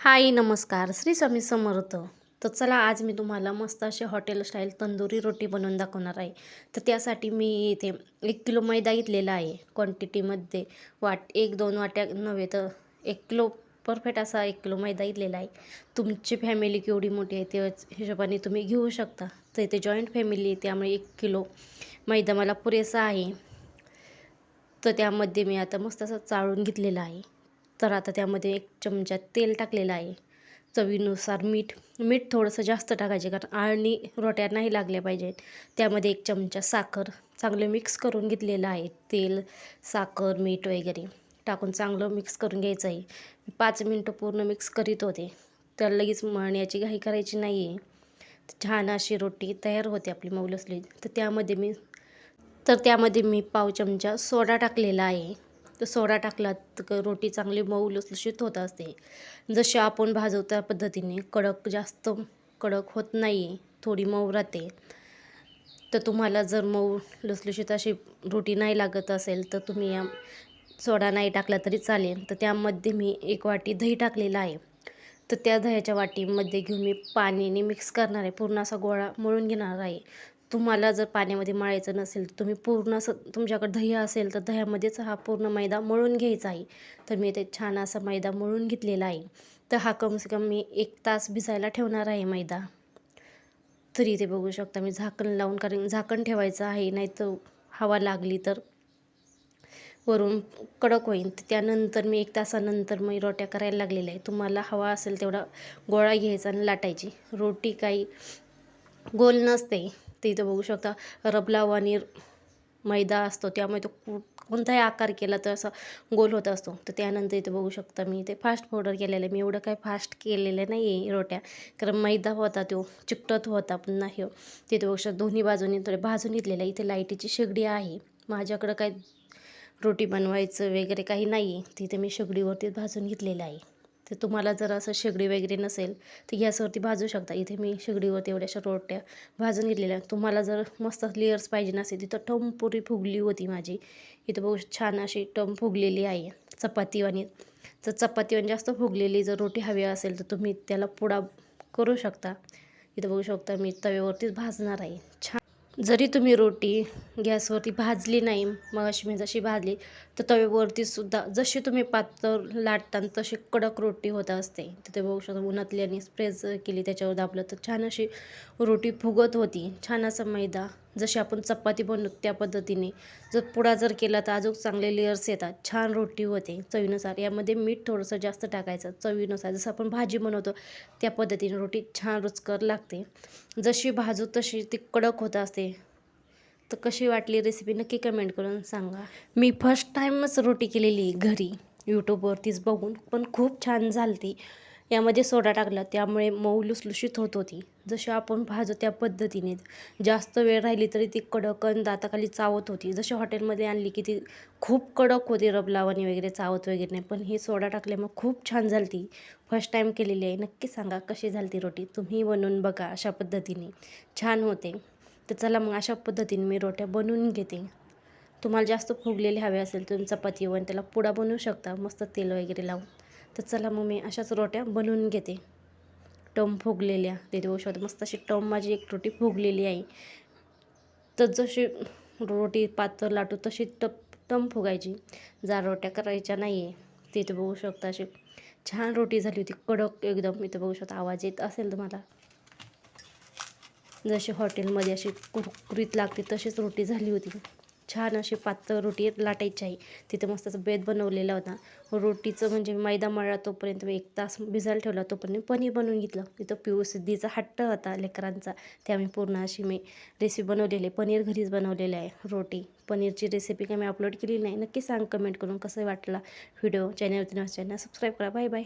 हाय नमस्कार. श्री स्वामी समर्थ. तर चला आज मी तुम्हाला मस्त असे हॉटेल स्टाईल तंदुरी रोटी बनवून दाखवणार आहे. तर त्यासाठी मी इथे एक किलो मैदा घेतलेला आहे. क्वांटिटीमध्ये वाट एक दोन वाट्या नव्हे तर एक किलो परफेक्ट असा एक किलो मैदा घेतलेला आहे. तुमची फॅमिली केवढी मोठी आहे ते हिशोबाने तुम्ही घेऊ शकता. तर इथे जॉईंट फॅमिली आहे त्यामुळे एक किलो मैदा मला पुरेसा आहे. तर त्यामध्ये मी आता मस्त असं चाळून घेतलेला आहे. तर आता त्यामध्ये एक चमचा तेल टाकलेलं आहे. चवीनुसार मीठ मीठ थोडंसं जास्त टाकायचे कारण आळणी रोट्या नाही लागल्या पाहिजेत. त्यामध्ये एक चमचा साखर चांगलं मिक्स करून घेतलेलं आहे. तेल साखर मीठ वगैरे टाकून चांगलं मिक्स करून घ्यायचं आहे. पाच मिनटं पूर्ण मिक्स करीत होते. तर लगेच मळण्याची घाई करायची नाही आहे छान अशी रोटी तयार होते आपली मौलसली. तर त्यामध्ये मी तर त्यामध्ये मी पाव चमचा सोडा टाकलेला आहे. तर सोडा टाकला तर रोटी चांगली मऊ लुसलुशीत होत असते. जशी आपण भाजवतो त्या पद्धतीने कडक जास्त कडक होत नाही थोडी मऊ राहते. तर तुम्हाला जर मऊ लुसलुशीत अशी रोटी नाही लागत असेल तर तुम्ही या सोडा नाही टाकला तरी चालेल. तर त्यामध्ये मी एक वाटी दही टाकलेला आहे. तर त्या दह्याच्या वाटीमध्ये घेऊन मी पाणीने मिक्स करणार आहे. पूर्ण असा गोळा मळून घेणार आहे. तुम्हाला जर पाण्यामध्ये मळायचं नसेल तर तुम्ही पूर्ण असं तुमच्याकडे दही असेल तर दह्यामध्येच हा पूर्ण मैदा मळून घ्यायचा आहे. तर मी ते छान असा मैदा मळून घेतलेला आहे. तर हा कमसे कम मी एक तास भिजायला ठेवणार आहे मैदा. तरी इथे बघू शकता मी झाकण लावून कारण झाकण ठेवायचं आहे नाही तर हवा लागली तर वरून कडक होईल त्यानंतर मी एक तासानंतर मी रोट्या करायला लागलेल्या आहे. तुम्हाला हवा असेल तेवढा गोळा घ्यायचा आणि लाटायची. रोटी काही गोल नसते. ते इथं बघू शकता. रबलाव आणि मैदा असतो. त्यामुळे तो कोणताही आकार केला तर असा गोल होत असतो. तर त्यानंतर इथे बघू शकता मी इथे फास्ट पावडर केलेलं आहे. मी एवढं काही फास्ट केलेलं नाही आहे रोट्या. कारण मैदा होता तो. चिकटत होता पण नाही हो. तिथे बघू शकता दोन्ही बाजूनी थोडे भाजून घेतलेलं आहे. इथे लाईटीची शेगडी आहे. माझ्याकडं काय रोटी बनवायचं वगैरे काही नाही आहे तिथे मी शेगडीवरती भाजून घेतलेलं आहे. तर तुम्हाला जर असं शेगडी वगैरे नसेल तर गॅसवरती भाजू शकता. इथे मी शेगडीवरती एवढ्याशा रोट्या भाजून घेतलेल्या. तुम्हाला जर मस्त लेअर्स पाहिजे नसेल तिथं टम पुरी फुगली होती माझी. इथं बघू छान अशी टम फुगलेली आहे. चपातीवाणी तर चपातीवाणी जास्त फुगलेली जर रोटी हवी असेल तर तुम्ही त्याला पुडा करू शकता. इथं बघू शकता मी तव्यावरतीच भाजणार आहे. छान जरी तुम्ही रोटी गॅसवरती भाजली नाही मगाशी मी जशी भाजली तर तव्यावरती सुद्धा जशी तुम्ही पातळ लाटता तशी कडक रोटी होत असते. तिथे बघू शकता उन्हातली आणि स्प्रेज केली त्याच्यावर दाबलं तर छान अशी रोटी फुगत होती. छान असा मैदा जशी आपण चपाती बनवतो त्या पद्धतीने. जर पुडा जर केला तर अजून चांगले लेअर्स येतात. छान रोटी होते चवीनुसार. यामध्ये मीठ थोडंसं जास्त टाकायचं चवीनुसार. जसं आपण भाजी बनवतो त्या पद्धतीने रोटी छान रुचकर लागते. जशी भाजू तशी ती कडक होत असते. तर कशी वाटली रेसिपी नक्की कमेंट करून सांगा. मी फर्स्ट टाईमच रोटी केलेली घरी. यूट्यूबवरतीच बघून. पण खूप छान झाली यामध्ये सोडा टाकला. त्यामुळे मऊ लुसलुशीत होत होती. जशी आपण पाहतो त्या पद्धतीने. जास्त वेळ राहिली तरी ती कडक दाताखाली चावत होती. जशी हॉटेलमध्ये आणली की ती खूप कडक होती रब लावणी वगैरे चावत वगैरे नाही. पण ही सोडा टाकल्यामुळे खूप छान झाली ती. फर्स्ट टाईम केलेली आहे. नक्की सांगा कशी झाली ती रोटी? तुम्ही बनवून बघा अशा पद्धतीने. छान होते. तर चला मग अशा पद्धतीने मी रोट्या बनवून घेते. तुम्हाला जास्त फुगलेले हवे असेल तुम्ही चपातीवर त्याला पुडा बनवू शकता. मस्त तेल वगैरे लावून. तर चला मग मी अशाच रोट्या बनवून घेते. टम फुगलेल्या. तिथे शकतो मस्त अशी टम माझी एक रोटी फुगलेली आहे. तर जशी रोटी पातळ लाटू तशी टप टम फुगायची. जा रोट्या करायच्या नाही आहे तिथे बघू शकता अशी छान रोटी झाली होती. कडक एकदम. इथे बघू शकता आवाज येत असेल तुम्हाला. जशी हॉटेलमध्ये अशी कुरकुरीत लागते तशीच रोटी झाली होती. छान अशी पातळ रोटी लाटायची आहे तिथे मस्त असं बेद बनवलेला होता. रोटीचं म्हणजे मैदा मळला तोपर्यंत मी एक तास भिजायला ठेवला. तोपर्यंत पनीर बनवून घेतलं. तिथं पिऊ सिद्धीचा हट्ट होता लेकरांचा. ते आम्ही पूर्ण अशी मी रेसिपी बनवलेली. पनीर घरीच बनवलेलं आहे रोटी. पनीरची रेसिपी काय मी अपलोड केली नाही. नक्की सांग कमेंट करून कसं वाटला व्हिडिओ चॅनलवरती चॅनल सबस्क्राईब करा. Bye bye